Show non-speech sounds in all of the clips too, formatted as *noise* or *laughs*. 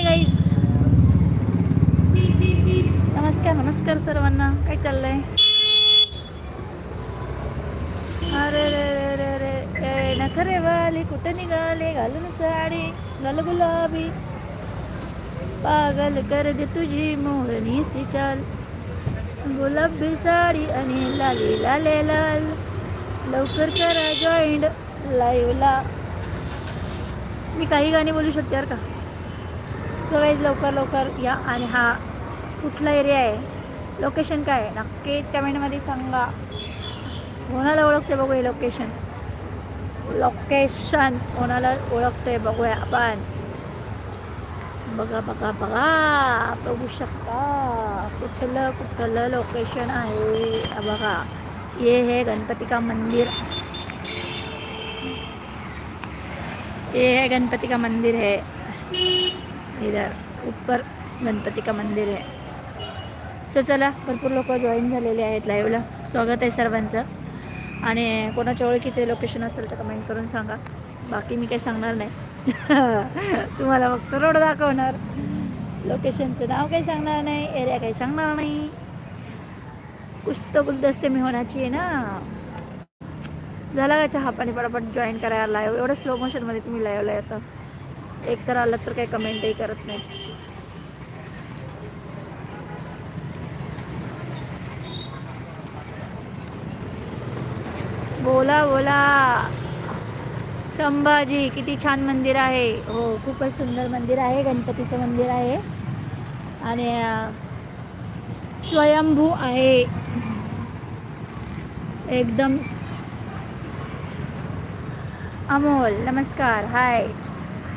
Hi guys नमस्कार नमस्कार सर्वांना. काय चाललंय? अरे रे रे रे रे. नखरे वाले कुठं निघाले? घालून साडी गल गुलाबी. पागल कर दे तुझी मोरणी सी चाल. गुलाबी साडी आणि लाली लाले लाल. लवकर करा जॉईंट लाईव्हला मी काही गाणी बोलू शकते यार का? सो लवकर लवकर या आणि हा कुठला एरिया आहे? लोकेशन काय आहे? नक्कीच कमेंटमध्ये सांगा. कोणाला ओळखते बघूया लोकेशन लोकेशन कोणाला ओळखते बघूया आपण. बघा बघा बघा. बघू शकता. कुठलं कुठलं लोकेशन आहे? बघा. ये है गणपती का मंदिर. ये है गणपती का मंदिर है. इधर ऊपर गणपती का मंदिर आहे सो चला भरपूर लोक जॉईन झालेले आहेत लाईव्हला स्वागत आहे सर्वांचं. आणि कोणाच्या ओळखीचे लोकेशन असेल तर कमेंट करून सांगा. बाकी मी काही सांगणार नाही. *laughs* तुम्हाला फक्त रोड दाखवणार. लोकेशनचं नाव काही सांगणार नाही एरिया काही सांगणार नाही. कुस्त गुलदस्ते मी होण्याची आहे ना. झाला का चहा पाणी पटापट जॉईन करायला लाईव्ह एवढं स्लो मोशनमध्ये तुम्ही लाईव्हला येतं. एक तर आलं तर काही कमेंटही करत नाही. बोला बोला. संभाजी किती छान मंदिर आहे. हो खूपच सुंदर मंदिर आहे गणपतीचं मंदिर आहे. आणि स्वयंभू आहे. एकदम अमोल नमस्कार हाय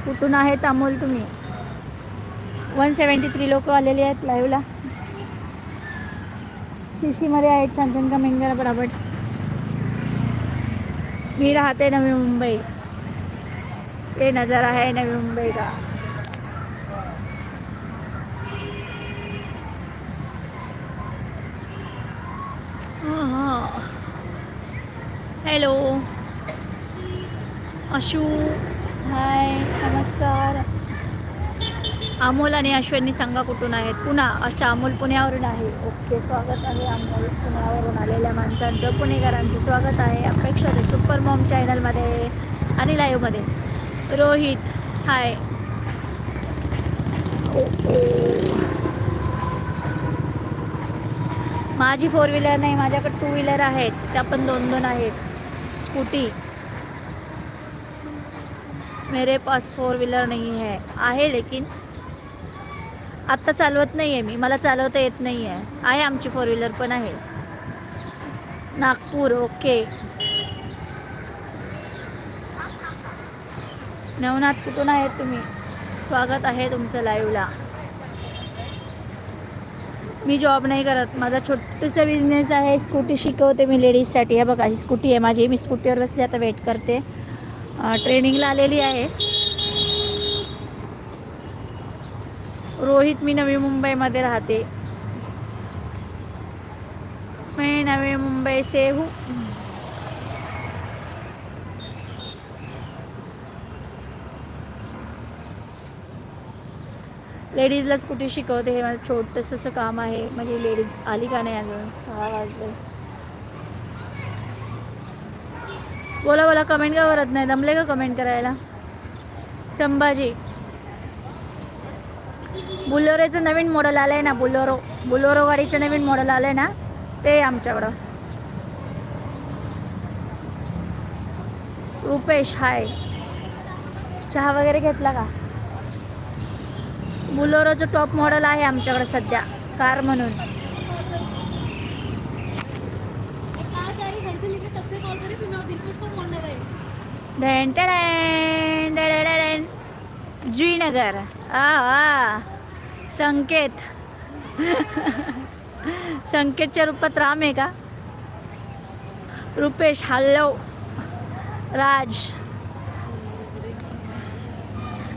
कुठून आहेत अमोल तुम्ही? वन सेवन्टी थ्री लोक आलेले आहेत लाईव्हला सी सीमध्ये आहेत छान छान कमेंट करा बराबर मी राहते नवी मुंबई. ये नज़ारा है नवी मुंबई का हॅलो अशू. नमस्कार. अमोल आणि अश्विनी सांगा कुठून आहेत? पुन्हा अच्छा अमोल पुण्यावरून आहे. ओके स्वागत आहे अमोल पुण्यावरून आलेल्या माणसांचं. पुणेकरांचं स्वागत आहे अपेक्षा सुपर मॉम चॅनलमध्ये आणि लाईव्हमध्ये. रोहित हाय. माझी फोर व्हीलर नाही माझ्याकडे टू व्हीलर आहेत. त्या पण दोन दोन आहेत. स्कूटी. मेरे पास फोर व्हीलर नाही है आहे लेकिन आत्ता चालवत नाही आहे मी. मला चालवता येत नाही आहे आहे आमची फोर व्हीलर पण आहे. नागपूर ओके नवनाथ कुठून आहेत तुम्ही? स्वागत आहे तुमचं लाईव्हला मी जॉब नाही करत. माझा छोटंसं बिझनेस आहे. स्कूटी शिकवते मी लेडीजसाठी हे बघा ही स्कूटी आहे माझी. मी स्कूटीवर बसली आता वेट करते. ट्रेनिंगला आलेली आहे. रोहित मी नवी मुंबईमध्ये राहते. मी नवी मुंबई से हूँ लेडीजला स्कूटी शिकवते हे माझं छोटंसं असं काम आहे. म्हणजे लेडीज आली का नाही अजून? सहा वाजलं. बोला बोला कमेंट का करत नाही? दमले का कमेंट करायला? संभाजी. बुलोरोचं नवीन मॉडेल आलं आहे ना बुलोरो. बुलोरो गाडीचं नवीन मॉडेल आलं आहे ना ते आहे आमच्याकडं. रुपेश हाय चहा वगैरे घेतला का? बुलोरोचं टॉप मॉडेल आहे आमच्याकडं सध्या कार म्हणून. जुईनगर. आ आ. संकेत. *laughs* संकेतच्या रूपात राम आहे का? रुपेश हल्लो राज.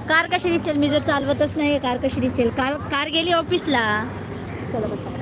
कार कशी दिसेल? मी जर चालवतच नाही कार कशी दिसेल? कार कार गेली ऑफिसला. चला बसा.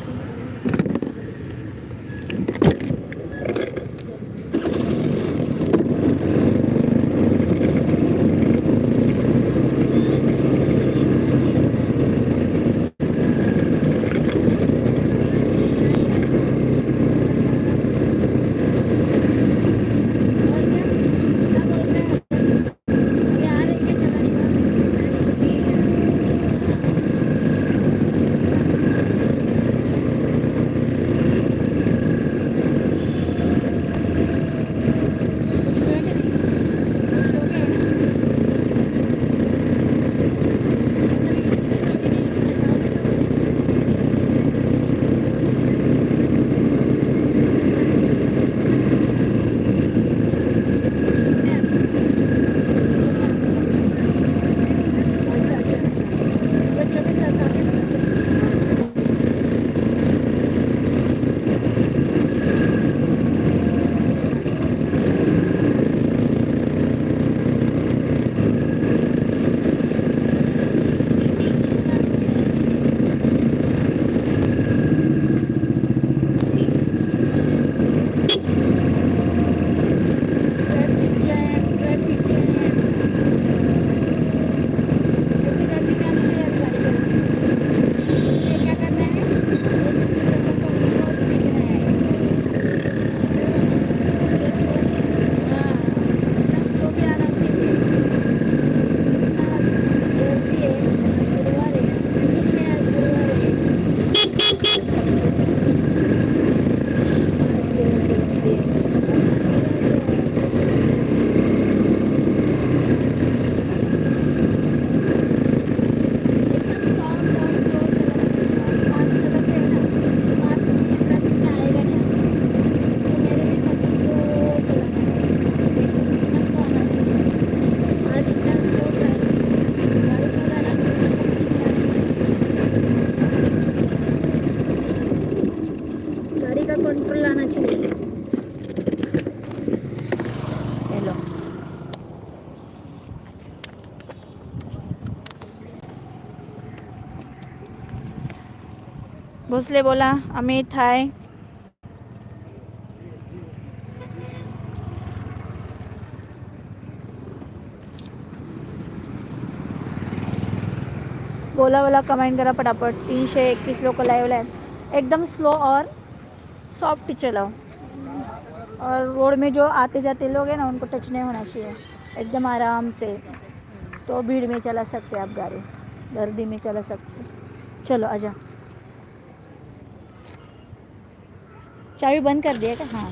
भोसले बोला अमित हाय बोला बोला कमेंट करा पटापट. तीनशे एकवीस लोक लाईव्ह आहेत. एकदम स्लो और सॉफ्ट चलाओ और रोड में जो आते जाते लोग हैं ना उनको टच नहीं होना चाहिए. एकदम आराम से. तो भीड़ में चला सकते आप गाड़ी. गर्दी में चला सकते चलो आजा. चावी बंद कर दिया का? हां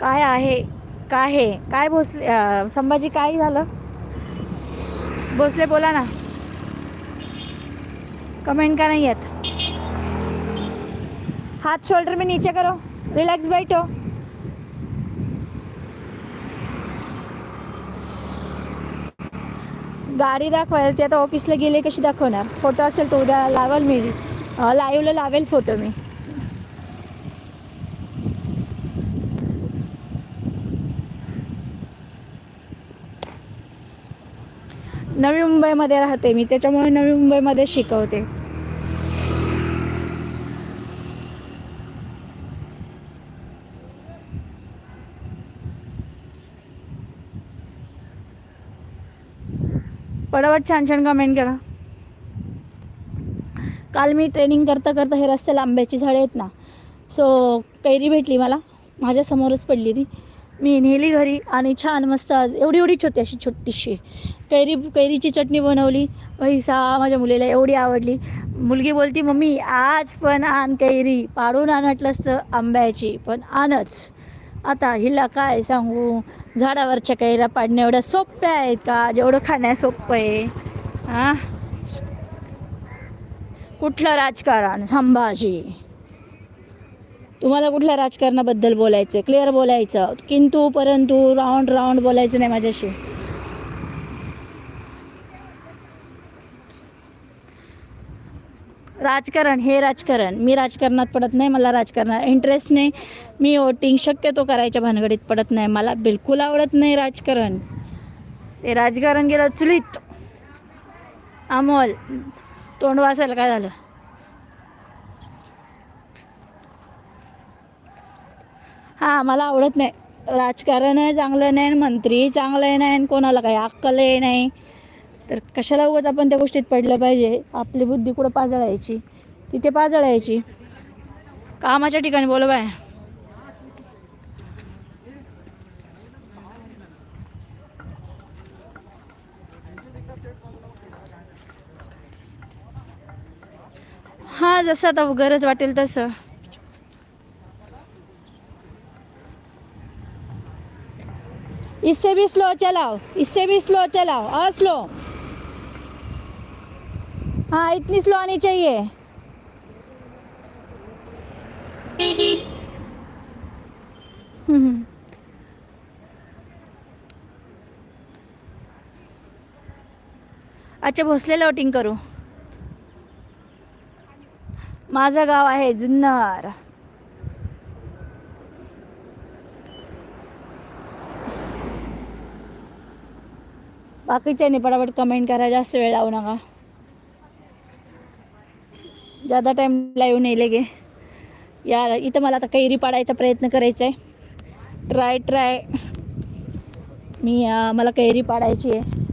काय आहे? काय हे? काय भोसले संभाजी काय झालं? भोसले बोला ना. कमेंट का नहीं येत? हाथ शोल्डर में नीचे करो. रिलैक्स बैठो. गाडी दाखवायला ती आता ऑफिसला गेले कशी दाखवणार? फोटो असेल तो उद्या लावाल मी. लाईव्हला लावेल फोटो मी. नवी मुंबईमध्ये राहते मी त्याच्यामुळे नवी मुंबईमध्ये शिकवते. पटापट छान छान कमेंट करा काल मी ट्रेनिंग करता करता हे रस्त्याला आंब्याची झाडे आहेत ना सो कैरी भेटली मला. माझ्यासमोरच पडली ती. मी नेली घरी आणि छान मस्त आज एवढी एवढीच होती अशी छोटीशी. कैरी कैरीची चटणी बनवली. पैसा माझ्या मुलीला एवढी आवडली. मुलगी बोलती मम्मी आज पण आण कैरी. पाडून आण म्हटलंच असतं आंब्याची पण आणच. आता हिला काय सांगू? झाडावरच्या कैऱ्या पाडण्या एवढ्या सोप्या आहेत का? जेवढं खाण्या सोपं आहे. हां? कुठलं राजकारण? संभाजी. तुम्हाला कुठल्या राजकारणाबद्दल बोलायचं क्लिअर बोलायचं. किंतु परंतु राऊंड राऊंड बोलायचं नाही माझ्याशी. राजकारण हे राजकारण. मी राजकारणात पडत नाही मला राजकारणात इंटरेस्ट नाही. मी वोटिंग शक्यतो करायच्या भानगडीत पडत नाही. मला बिलकुल आवडत नाही राजकारण. ते राजकारण गेलं चुलीत. अमोल तोंड वाचायला काय झालं? हां मला आवडत नाही. राजकारण चांगलं नाही आणि मंत्री चांगलं नाही आणि कोणाला काही अक्कलही नाही. तर कशाला उगाच आपण त्या गोष्टीत पडलं पाहिजे? आपली बुद्धी कुठं पाजळायची? तिथे पाजळायची. कामाच्या ठिकाणी बोल बाय. हा जसं आता गरज वाटेल तसं. इससे भी स्लो चलाओ इससे भी स्लो चलाओ और स्लो हाँ इतनी स्लो आनी चाहिए. *laughs* अच्छा भोसलेला वॉटिंग करू. माझं गाव आहे जुन्नर. बाकीच्यानी पटापट कमेंट करा जास्त वेळ लावू नका. जादा टाईम लाईव्ह नाही लगे. यार इथं मला आता कैरी पाडायचा प्रयत्न करायचा आहे ट्राय ट्राय मी मला कैरी पाडायची आहे.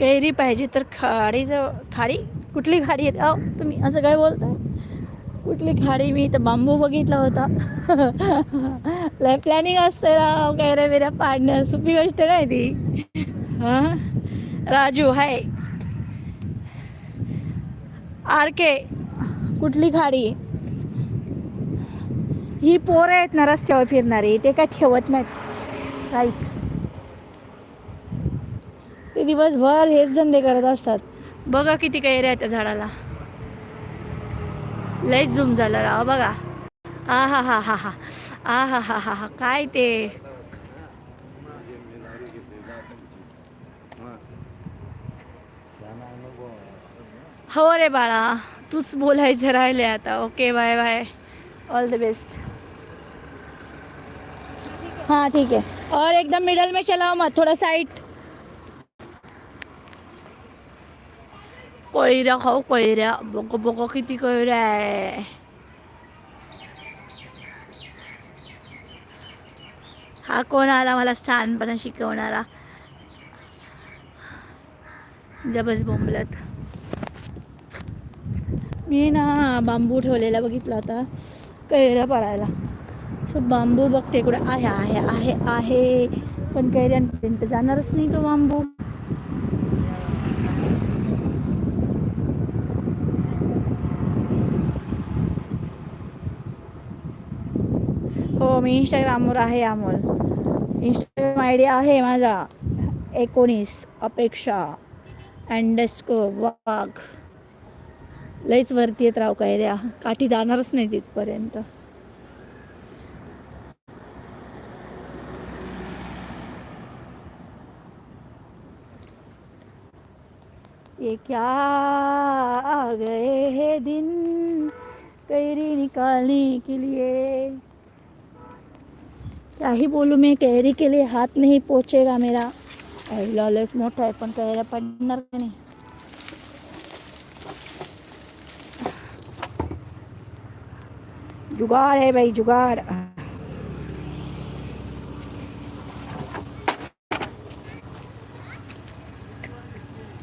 कैरी पाहिजे तर खाडीचं खाडी? कुठली खाडी आहे? अहो तुम्ही असं काय बोलताय? कुठली खाडी? मी तर बांबू बघितला होता. *laughs* लय प्लॅनिंग असते राव. कैऱ्या बिऱ्या पाडणं सोपी गोष्ट नाही ती. हां? राजू हाय. आर के कुठली खाडी? ही पोरं आहेत ना रस्त्यावर फिरणारी. ते काय ठेवत नाहीत. काहीच ते दिवसभर हेच धंदे करत असतात. बघा किती कैऱ्या आहेत त्या झाडाला. लयच झूम झालं राव बघा. आ हा हा हा हा. आ हा हा हा हा. काय ते? हो रे बाळा तूच बोलायचं राहिले आता. Okay bye bye all the best हाँ ठीक है और एकदम मिडल में चलाओ मत. थोड़ा साइड कोयऱ्या खाऊ कोयऱ्या बघ बघ किती कोयऱ्या आहे हा कोण आला मला छानपणे शिकवणारा जबस बोंबलत मी ना बांबू ठेवलेला बघितला होता कैऱ्या पडायला सो बांबू बघते कुठे आहे आहे आहे आहे पण कैऱ्यांपर्यंत जाणारच नाही तो बांबू हो मी इंस्टाग्रामवर आहे अमोल. इंस्टाग्राम आय डी आहे माझा. एकोणीस अपेक्षा अँडस्को वाघ. लईच वरती येत राव काय द्या काठी जाणारच नाही तिथपर्यंत. ये क्या आ गए हैं दिन? कैरी निकालने के लिए. क्या ही बोलूँ, मैं कैरी के लिए हाथ नहीं पहुंचेगा मेरा। लॉलेस मोठा आहे पण कैऱ्या पडणार का नाही जुगाड़ है भाई, जुगाड़।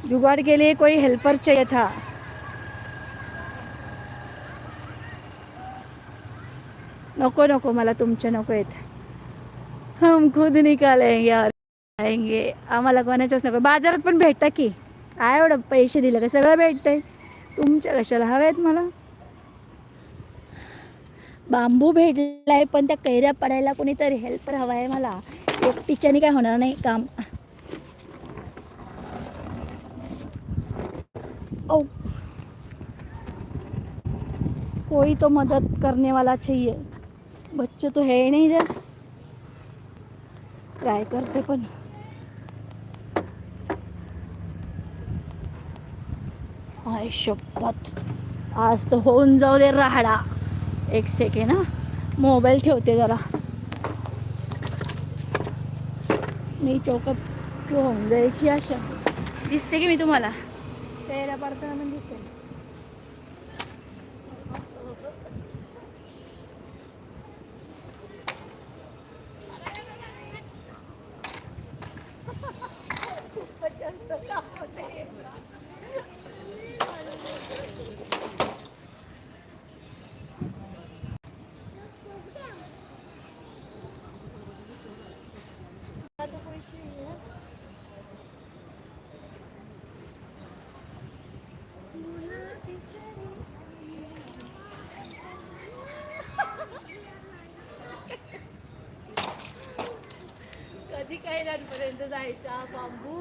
जुगाड़ के लिए कोई हेल्पर चाहिए था। नको नको, मला तुमचे नको आहेत हम खुद निकालेंगे और आएंगे आम्हाला कोणाच्याच नको. बाजारात पण भेटता की. काय एवढं पैसे दिले का सगळं भेटतंय. तुमच्या कशाला हव्यात मला? बांबू भेटलाय पण त्या कैऱ्या पडायला कोणीतरी हेल्पर हवा आहे मला. एकटीच्याने काय होणार नाही काम. ओ कोई तो मदत करने वाला चाहिए. बच्चे तो है ही नहीं इधर. ट्राय करते पण. आय शपथ. आज तर होऊन जाऊ दे राहाडा एक सेकंड हा. मोबाईल ठेवते जरा. मी चौकात होऊन जायची आशा. दिसते की मी तुम्हाला? त्याला पडताना पण दिसेल. कधी काय जायचा? बांबू.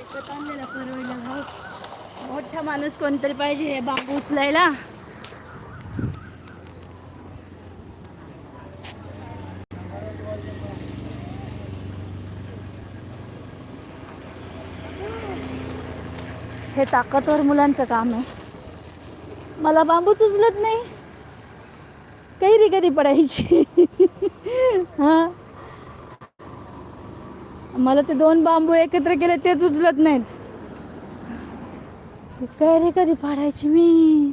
एकच आणलेला परवडला भाऊ मोठा माणूस कोणतरी पाहिजे हे बांबू उचलायला. हे ताकदवर मुलांचं काम आहे. मला बांबूच उचलत नाही. काही कधी पडायची. हां? मला ते दोन बांबू एकत्र केले तेच उचलत नाहीत. काय रे कधी पाडायची मी?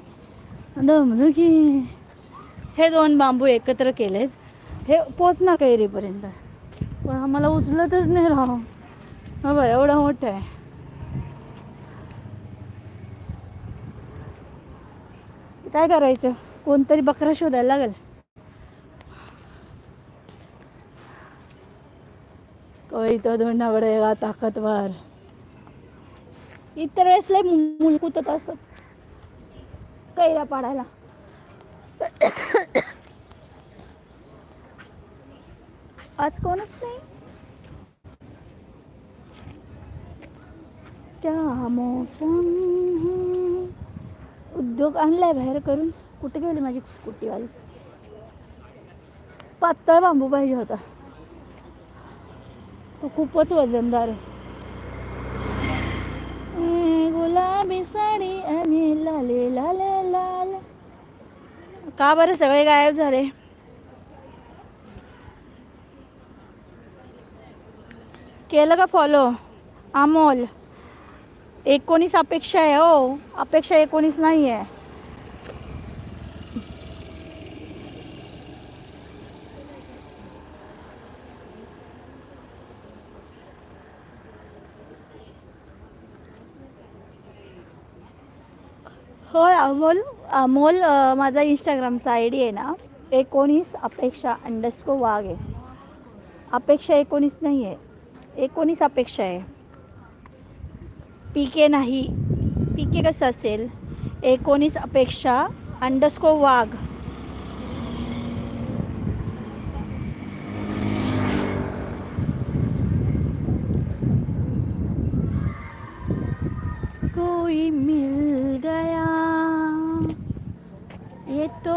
दमदुखी हे दोन बांबू एकत्र केलेत. हे पोचणार कैरीपर्यंत पण मला उचलतच नाही राव. हा बरं एवढं मोठं आहे. काय करायचं? कोणतरी बकरा शोधायला लागेल. कोई तो ढूंढना पडेगा ताकदवर. इतर वेळेस लय मुल कुतत असत कैऱ्या पाडायला. आज कोणच नाही. क्या मौसम है? उद्योग आणलाय बाहेर करून. कुठे गेली माझी स्कूटीवाली पातळ बांबू पाहिजे होता. तो खूपच वजनदार आहे. गुलाबी साडी आणि लाले लाले लाल. का बरं सगळे गायब झाले? केलं का फॉलो अमोल एकोणीस अपेक्षा आहे हो. अपेक्षा एकोणीस नाही आहे होय अमोल अमोल माझा इंस्टाग्रामचा आय डी आहे ना एकोणीस अपेक्षा अंडरस्को वाघ आहे. अपेक्षा एकोणीस नाही आहे एकोणीस अपेक्षा आहे. पी के नाही पी के कसं असेल? एकोणीस अपेक्षा अंडरस्को वाघ कोई मिल गया ये तो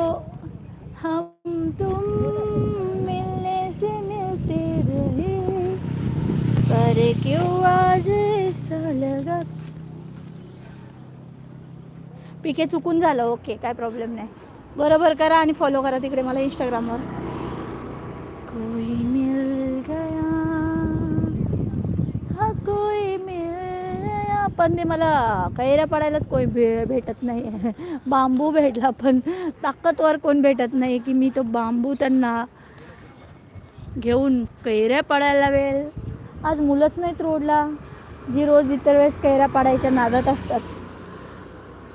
हम तुम मिलने से मिलते रहे। पर क्यों आज ऐसा लगा? पीके चुकून झालं ओके काय प्रॉब्लेम नाही. बरोबर करा आणि फॉलो करा तिकडे मला इंस्टाग्रामवर कोई मिल गया हा कोई पण ते मला कैऱ्या पडायलाच कोणी भे भेटत नाही. *laughs* बांबू भेटला पण ताकदवर कोण भेटत नाही की मी तो बांबू त्यांना घेऊन कैऱ्या पडायला वेळ. आज मुलंच नाहीत रोडला. जी रोज इतर वेळेस कैऱ्या पाडायच्या नादात असतात.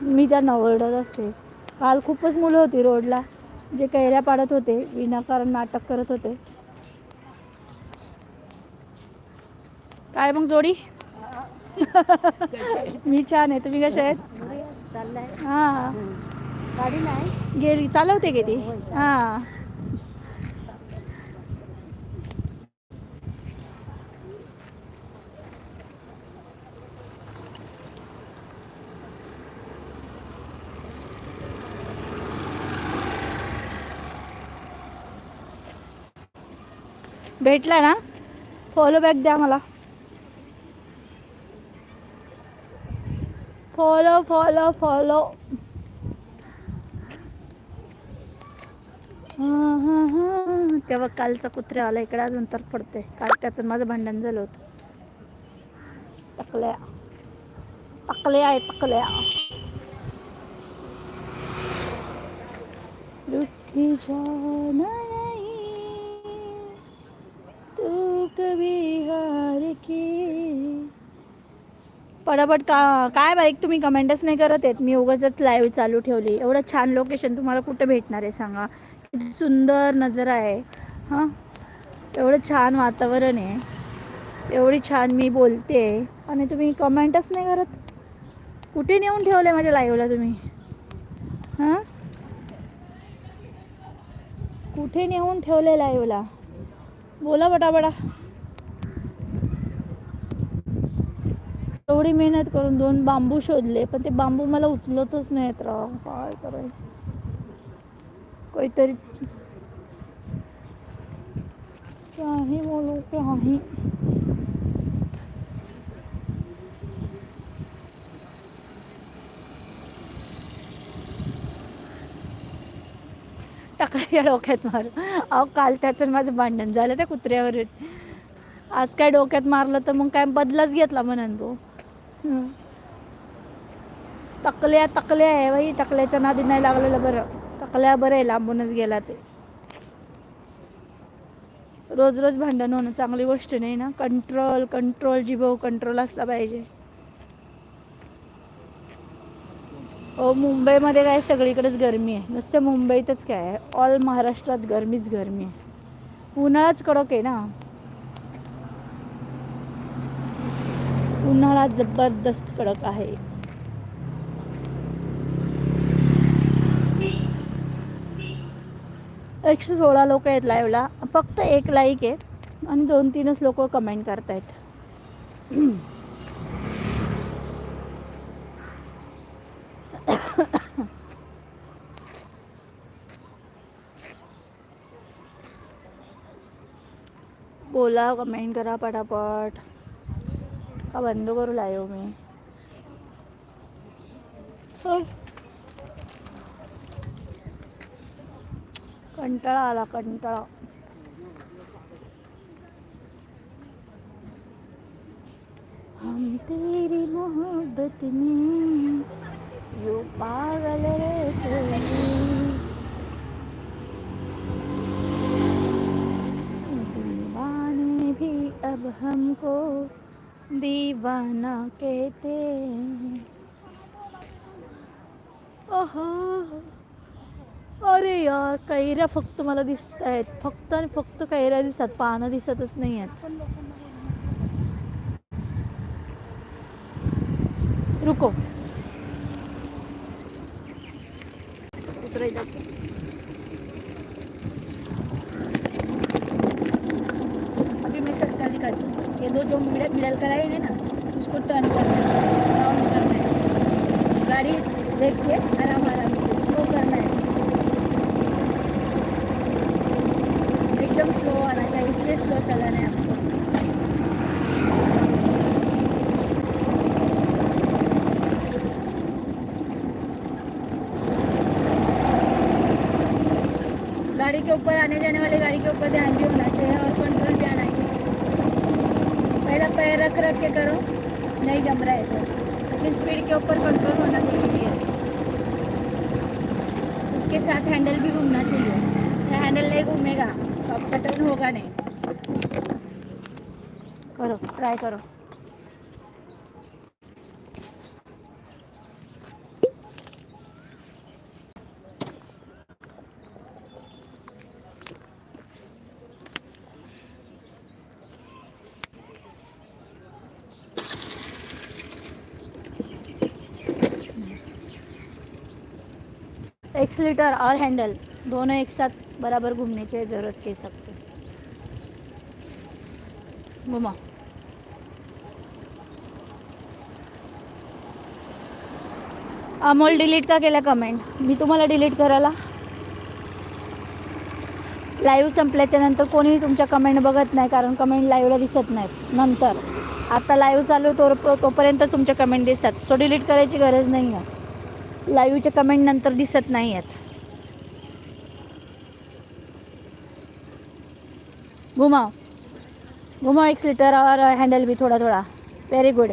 मी त्यांना ओरडत असते. काल खूपच मुलं होती रोडला. जे कैऱ्या पाडत होते विनाकारण नाटक करत होते. काय मग जोडी? *laughs* मी छान आहे. तुम्ही कशा आहेत? हा. गाडी नाही गेली. चालवते गेली ती? भेटला ना? फॉलो बॅक द्या मला. फॉलो फॉलो फॉलो तेव्हा कालचा कुत्र्या आला इकडे अजून तर पडते. काल त्याचं माझं भांडण झालं होतं. तकल्या. तकल्या आहे तकल्या. रुठी जाना नहीं तू कभी हार की पटापट का काय बाईक तुम्ही कमेंटच नाही करत आहेत मी उगाच लाईव्ह चालू ठेवली. एवढं छान लोकेशन तुम्हाला कुठं भेटणार आहे सांगा. किती सुंदर नजरा आहे. हां? एवढं छान वातावरण आहे. एवढी छान मी बोलते आणि तुम्ही कमेंटच नाही करत. कुठे नेऊन ठेवलं माझ्या लाईव्हला तुम्ही? हां? कुठे नेऊन ठेवले लाईव्हला बोला बटाबटा एवढी मेहनत करून दोन बांबू शोधले पण ते बांबू मला उचलतच नाहीत राव. काय करायचं? काहीतरी काही बोलू काही टाकायच्या डोक्यात मार अहो काल त्याचं माझं भांडण झालं त्या कुत्र्यावर. आज काय डोक्यात मारलं तर मग काय बदलाच घेतला म्हणून तो. तकल्या तकल्या आहे बाई तकल्याच्या नादी नाही लागलेलं बरं. तकल्या बरं आहे लांबूनच गेला ते. रोज रोज भांडण होणं चांगली गोष्ट नाही ना. कंट्रोल कंट्रोल जिभव कंट्रोल असला पाहिजे. हो मुंबईमध्ये काय सगळीकडेच गरमी आहे. नुसतं मुंबईतच काय आहे. ऑल महाराष्ट्रात गरमीच गरमी आहे. उन्हाळाच कडक आहे ना. उन्हाळा जबरदस्त कडक आहे. एकशे सोळा लोक आहेत लाईव्हला फक्त एक लाईक आहे आणि दोन तीनच लोक कमेंट करतायत. बोला कमेंट करा पटापट. का बंद करू लायो मी? कंटाळा आला कंटाळा हम तेरी मोहब्बत में यू पागल रहते हैं दीवाने भी अब हमको दीवाना ते. अरे यार कैऱ्या फक्त मला दिसत आहेत फक्त आणि फक्त कैऱ्या दिसतात. पानं दिसतच नाही आहेत रुको. अभी मैं सरकार ये दो जो मिडल मिडल का है ना उसको टर्न करना है राउंड करना है देखिए देख के आराम आराम से स्लो करना है। एकदम स्लो आना चाहिए इसलिए स्लो चलाना है आपको। गाड़ी के ऊपर आने जाने वाले गाड़ी के ऊपर ध्यान भी होना चाहिए और कंट्रोल भी आना चाहिए। पहला पैर रख रख के करो नहीं जम रहा है तो। लेकिन स्पीड के ऊपर कंट्रोल होना जरूरी है इसके साथ हैंडल भी घूमना चाहिए। हैंडल नहीं घूमेगा। तो बटन होगा नहीं। करो ट्राई करो। एक्सलीटर और हैंडल दोनों एक साथ बराबर घूमने की ज़रूरत के हिसाब से घुमा. अमोल डिलीट का केला कमेंट मी तुम्हाला डिलीट करायला. लाईव्ह संपल्याच्या नंतर कोणीही तुमच्या कमेंट बघत नाही कारण कमेंट लाईव्हला दिसत नाहीत. नंतर. आता लाईव्ह चालू तो तोपर्यंत तुमच्या कमेंट दिसतात. सो डिलीट करायची गरज नाही आहे लाईव्हचे कमेंट नंतर दिसत नाही आहेत घुमाव घुमाओ एक सीटर और हैंडल भी थोड़ा थोड़ा. वेरी गुड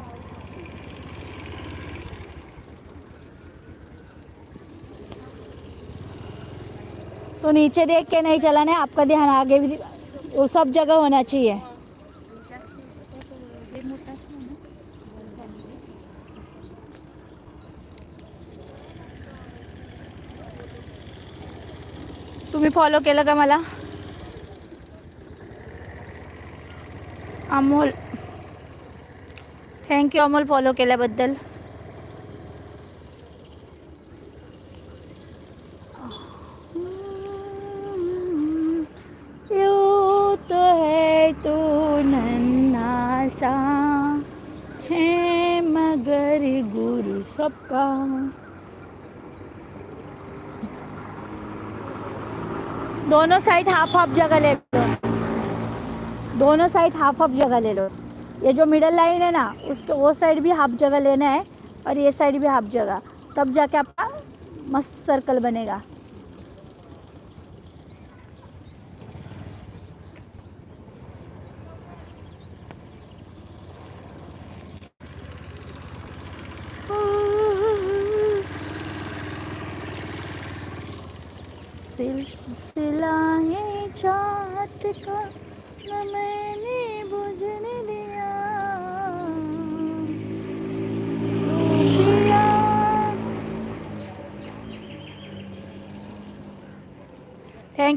तो नीचे देख के नहीं चलाना है आपका ध्यान आगे भी वो सब जगह होना चाहिए. तुम्ही फॉलो केलं का मला? Amol. Thank you Amol follow केल्याबद्दल. यू है तू नन्ना सा है मगर गुरु सबका। दोनों साइड हाफ़ हाफ़ जगह ले लो। दोनों साइड हाफ़ हाफ़ जगह ले लो। ये जो मिडल लाइन है ना, उसके, वो साइड भी हाफ़ जगह लेना है और ये साइड भी हाफ़ जगह। तब जाके आपका मस्त सर्कल बनेगा।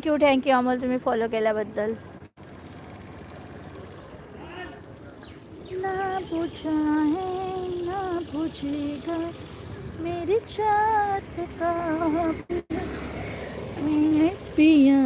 थँक्यू थँक्यू अमोल तुम्ही फॉलो केल्याबद्दल. ना पूछा है ना पूछेगा मेरी चाहत का पिया